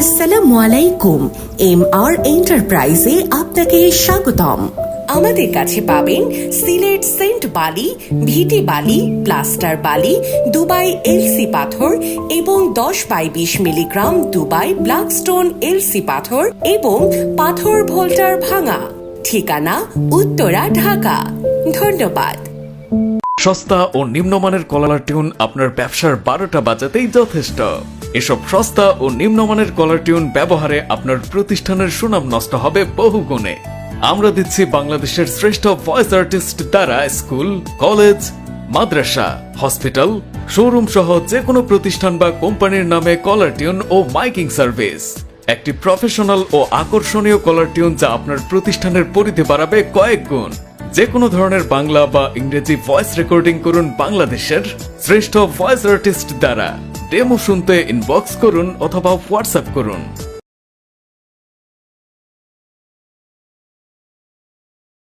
আসসালামু আলাইকুম M R এন্টারপ্রাইজে আপনাকে স্বাগতম। আমাদের কাছে পাবেন সিলেট সেন্ট বালি, ভিটি বালি, প্লাস্টার বালি, দুবাই এলসি পাথর এবং দশ বাই বিশ মিলিগ্রাম দুবাই ব্ল্যাকস্টোন এলসি পাথর এবং পাথর ভোল্টার ভাঙা। ঠিকানা উত্তরা, ঢাকা। ধন্যবাদ। সস্তা ও নিম্নমানের কলার টিউন আপনার ব্যবসার বারোটা বাজাতেই যথেষ্ট। এসব সস্তা ও নিম্নমানের কলার টিউন ব্যবহারে আপনার প্রতিষ্ঠানের সুনাম নষ্ট হবে বহু গুণে আমরা দিচ্ছি বাংলাদেশের শ্রেষ্ঠ ভয়েস আর্টিস্ট দ্বারা স্কুল কলেজ মাদ্রাসা হসপিটাল শোরুম সহ যে কোনো প্রতিষ্ঠান বা কোম্পানির নামে কলার টিউন ও মাইকিং সার্ভিস একটি প্রফেশনাল ও আকর্ষণীয় কলার টিউন যা আপনার প্রতিষ্ঠানের পরিধি বাড়াবে কয়েক গুণ। যে কোনো ধরনের বাংলা বা ইংরেজি ভয়েস রেকর্ডিং করুন বাংলাদেশের শ্রেষ্ঠ ভয়েস আর্টিস্ট দ্বারা। ডেমো শুনতে ইনবক্স করুন অথবা হোয়াটসঅ্যাপ করুন।